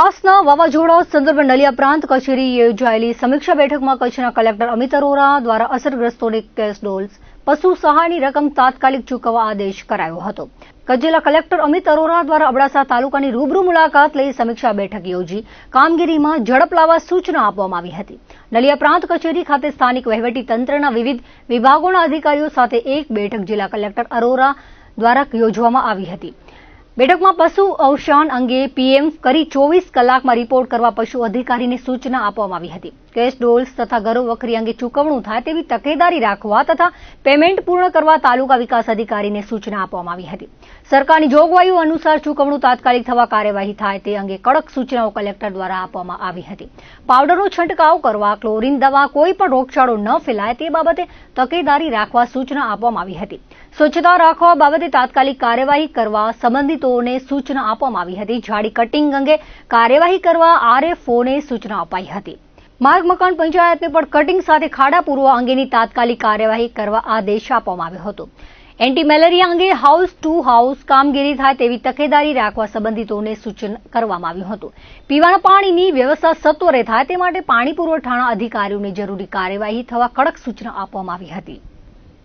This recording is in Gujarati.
આસના વાવાઝોડા સંદર્ભે નલિયા પ્રાંત કચેરી યોજાયેલી સમીક્ષા બેઠકમાં કચ્છના કલેક્ટર અમિત અરોરા દ્વારા અસરગ્રસ્તોને કેશ ડોલ્સ, પશુ સહાયની રકમ તાત્કાલિક ચૂકવવા આદેશ કરાયો હતો. કચ્છ કલેક્ટર અમિત અરોરા દ્વારા અબડાસા તાલુકાની રૂબરૂ મુલાકાત લઈ સમીક્ષા બેઠક યોજી કામગીરીમાં ઝડપ લાવવા સૂચના આપવામાં આવી હતી. નલિયા પ્રાંત કચેરી ખાતે સ્થાનિક વહીવટી તંત્રના વિવિધ વિભાગોના અધિકારીઓ સાથે એક બેઠક જિલ્લા કલેક્ટર અરોરા દ્વારા યોજવામાં આવી હતી. બેઠકમાં પશુ અવસાન અંગે પીએમ કરી ચોવીસ કલાકમાં રિપોર્ટ કરવા પશુ અધિકારીને સૂચના આપવામાં આવી હતી. કેશ ડોલ્સ તથા ઘરો વખરી અંગે ચૂકવણું થાય તેવી તકેદારી રાખવા તથા પેમેન્ટ પૂર્ણ કરવા તાલુકા વિકાસ અધિકારીને સૂચના આપવામાં આવી હતી. સરકારની જોગવાઈઓ અનુસાર ચૂકવણું તાત્કાલિક થવા કાર્યવાહી થાય તે અંગે કડક સૂચનાઓ કલેક્ટર દ્વારા આપવામાં આવી હતી. પાવડરનો છંટકાવ કરવા, ક્લોરીન દવા કોઈ પણ રોગચાળો ન ફેલાય તે બાબતે તકેદારી રાખવા સૂચના આપવામાં આવી હતી. સ્વચ્છતા રાખવા બાબતે તાત્કાલિક કાર્યવાહી કરવા સંબંધિતોને સૂચના આપવામાં આવી હતી. ઝાડી કટિંગ અંગે કાર્યવાહી કરવા આરએફઓને સૂચના અપાઈ હતી. માર્ગ, મકાન પંચાયતને પણ કટિંગ સાથે ખાડા પૂરવા અંગેની તાત્કાલિક કાર્યવાહી કરવા આદેશ આપવામાં આવ્યો હતો. એન્ટી મેલેરિયા અંગે હાઉસ ટુ હાઉસ કામગીરી થાય તેવી તકેદારી રાખવા સંબંધિતોને સૂચન કરવામાં આવ્યું હતું. પીવાના પાણીની વ્યવસ્થા સત્વરે થાય તે માટે પાણી પુરવઠાના અધિકારીઓને જરૂરી કાર્યવાહી થવા કડક સૂચના આપવામાં આવી હતી.